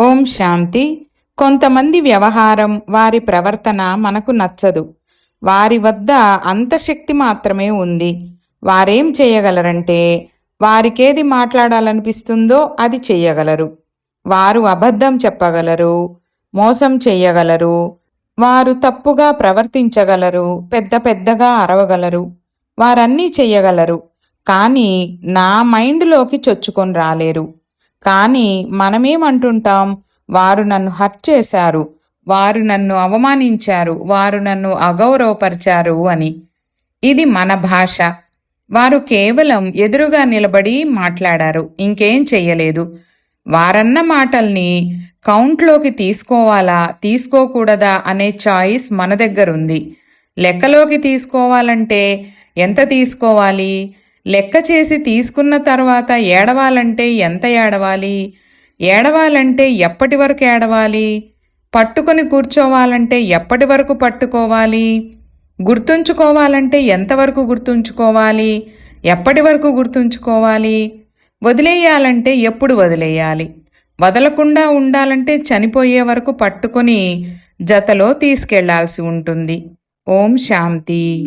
ఓం శాంతి. కొంతమంది వ్యవహారం వారి ప్రవర్తన మనకు నచ్చదు. వారి వద్ద అంతశక్తి మాత్రమే ఉంది. వారేం చేయగలరంటే వారికేది మాట్లాడాలనిపిస్తుందో అది చెయ్యగలరు. వారు అబద్ధం చెప్పగలరు మోసం చెయ్యగలరు వారు తప్పుగా ప్రవర్తించగలరు పెద్ద పెద్దగా అరవగలరు. వారన్నీ చెయ్యగలరు. కానీ నా మైండ్లోకి చొచ్చుకొని రాలేరు. కానీ మనమేమంటుంటాం? వారు నన్ను హర్ట్ చేశారు. వారు నన్ను అవమానించారు. వారు నన్ను అగౌరవపరిచారు అని. ఇది మన భాష. వారు కేవలం ఎదురుగా నిలబడి మాట్లాడారు. ఇంకేం చెయ్యలేదు. వారన్న మాటల్ని కౌంట్లోకి తీసుకోవాలా? తీసుకోకూడదా అనే చాయిస్ మన దగ్గరుంది. లెక్కలోకి తీసుకోవాలంటే ఎంత తీసుకోవాలి? లెక్క చేసి తీసుకున్న తర్వాత ఏడవాలంటే ఎంత ఏడవాలి? ఏడవాలంటే ఎప్పటి వరకు ఏడవాలి? పట్టుకొని కూర్చోవాలంటే ఎప్పటి వరకు పట్టుకోవాలి? గుర్తుంచుకోవాలంటే ఎంతవరకు గుర్తుంచుకోవాలి? ఎప్పటి వరకు గుర్తుంచుకోవాలి? వదిలేయాలంటే ఎప్పుడు వదిలేయాలి? వదలకుండా ఉండాలంటే చనిపోయే వరకు పట్టుకొని జతలో తీసుకెళ్ళాల్సి ఉంటుంది. ఓం శాంతి.